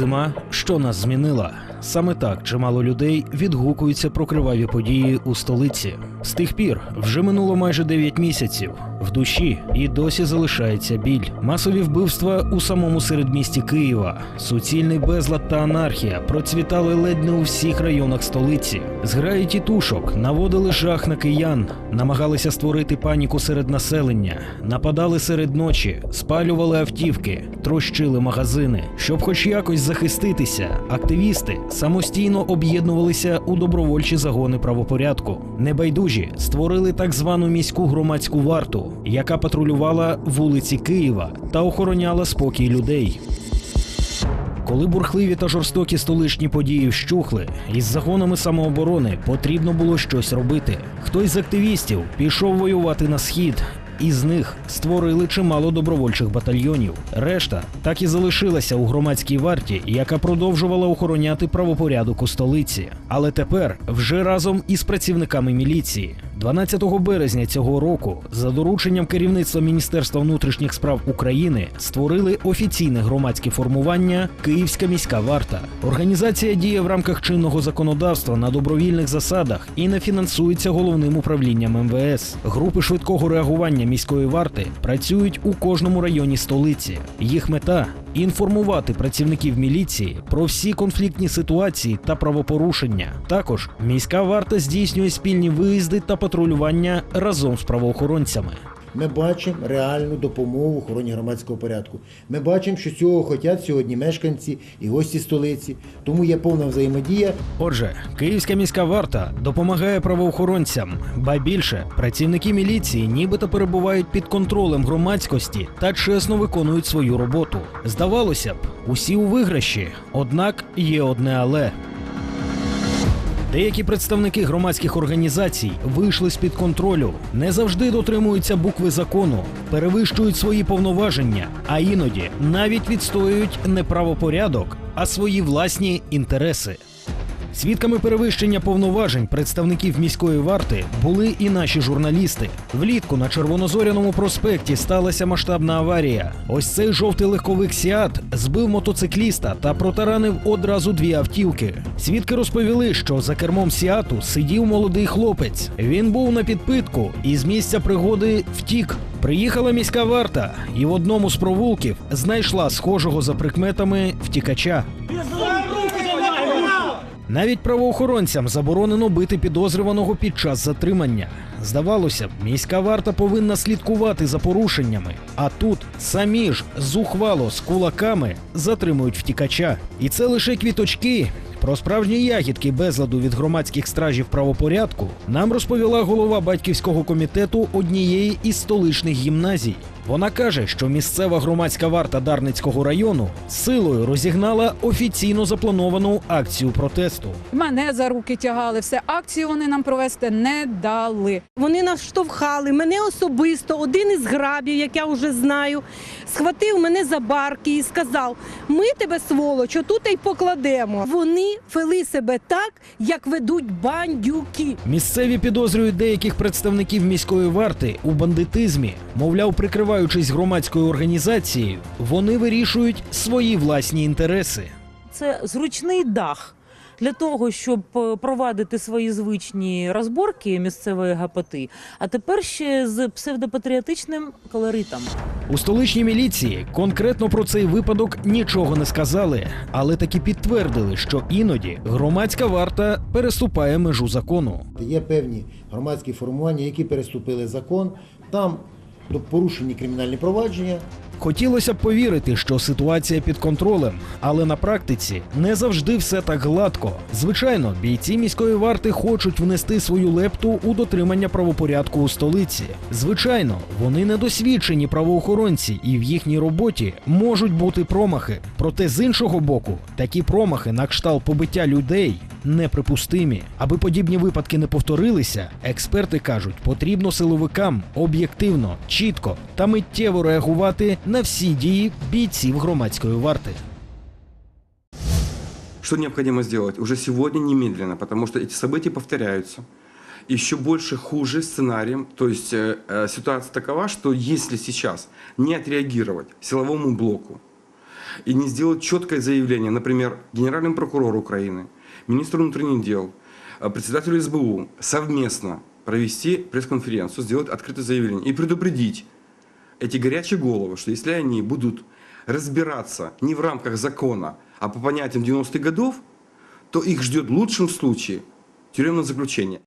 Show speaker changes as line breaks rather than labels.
Війна, що нас змінила. Саме так чимало людей відгукуються про криваві події у столиці. З тих пір вже минуло майже 9 місяців. В душі і досі залишається біль. Масові вбивства у самому середмісті Києва, суцільний безлад та анархія процвітали ледь не у всіх районах столиці. Зграї тітушок наводили жах на киян, намагалися створити паніку серед населення, нападали серед ночі, спалювали автівки, трощили магазини. Щоб хоч якось захиститися, активісти самостійно об'єднувалися у добровольчі загони правопорядку. Небайдужі створили так звану міську громадську варту, яка патрулювала вулиці Києва та охороняла спокій людей. Коли бурхливі та жорстокі столичні події вщухли, із загонами самооборони потрібно було щось робити. Хтось з активістів пішов воювати на схід. Із них створили чимало добровольчих батальйонів. Решта так і залишилася у громадській варті, яка продовжувала охороняти правопорядок у столиці. Але тепер вже разом із працівниками міліції. 12 березня цього року, за дорученням керівництва Міністерства внутрішніх справ України, створили офіційне громадське формування Київська міська варта. Організація діє в рамках чинного законодавства на добровільних засадах і не фінансується головним управлінням МВС. Групи швидкого реагування міської варти працюють у кожному районі столиці. Їх мета інформувати працівників міліції про всі конфліктні ситуації та правопорушення. Також міська варта здійснює спільні виїзди та патрулювання разом з правоохоронцями.
Ми бачимо реальну допомогу охороні громадського порядку. Ми бачимо, що цього хочуть сьогодні мешканці і гості столиці. Тому є повна взаємодія.
Отже, Київська міська варта допомагає правоохоронцям, ба більше працівники міліції нібито перебувають під контролем громадськості та чесно виконують свою роботу. Здавалося б, усі у виграші, однак є одне але. Деякі представники громадських організацій вийшли з під контролю, не завжди дотримуються букви закону, перевищують свої повноваження, а іноді навіть відстоюють не правопорядок, а свої власні інтереси. Свідками перевищення повноважень представників міської варти були і наші журналісти. Влітку на Червонозоряному проспекті сталася масштабна аварія. Ось цей жовтий легковик Сіат збив мотоцикліста та протаранив одразу дві автівки. Свідки розповіли, що за кермом Сіату сидів молодий хлопець. Він був на підпитку і з місця пригоди втік. Приїхала міська варта і в одному з провулків знайшла схожого за прикметами втікача. Навіть правоохоронцям заборонено бити підозрюваного під час затримання. Здавалося б, міська варта повинна слідкувати за порушеннями. А тут самі ж зухвало з кулаками затримують втікача. І це лише квіточки. Про справжні ягідки безладу від громадських стражів правопорядку нам розповіла голова батьківського комітету однієї із столичних гімназій. Вона каже, що місцева громадська варта Дарницького району силою розігнала офіційно заплановану акцію протесту.
Мене за руки тягали, все акцію вони нам провести не дали.
Вони нас штовхали, мене особисто, один із грабів, як я вже знаю, схватив мене за барки і сказав: ми тебе, сволоч, отут й покладемо. Вони вели себе так, як ведуть бандюки.
Місцеві підозрюють деяких представників міської варти у бандитизмі. Мовляв, прикриваючись громадською організацією, вони вирішують свої власні інтереси.
Це зручний дах для того, щоб е, провадити свої звичні розборки місцевої гапоти, а тепер ще з псевдопатріотичним колоритом.
У столичній міліції конкретно про цей випадок нічого не сказали, але таки підтвердили, що іноді громадська варта переступає межу закону.
Є певні громадські формування, які переступили закон. Там порушені кримінальні провадження.
Хотілося б повірити, що ситуація під контролем, але на практиці не завжди все так гладко. Звичайно, бійці міської варти хочуть внести свою лепту у дотримання правопорядку у столиці. Звичайно, вони недосвідчені правоохоронці, і в їхній роботі можуть бути промахи. Проте з іншого боку, такі промахи на кшталт побиття людей неприпустимі. Аби подібні випадки не повторилися, експерти кажуть, потрібно силовикам об'єктивно, чітко та миттєво реагувати на всі дії бійців громадської варти.
Что необходимо сделать? Уже сегодня немедленно, потому что эти события повторяются. Еще больше хуже сценарием. То есть э, э, ситуация такова, что если сейчас не отреагировать силовому блоку, и не сделать четкое заявление, например, генеральному прокурору Украины, министру внутренних дел, э, председателю СБУ совместно провести пресс-конференцию, сделать открытое заявление и предупредить эти горячие головы, что если они будут разбираться не в рамках закона, а по понятиям 90-х годов, то их ждет в лучшем случае тюремное заключение.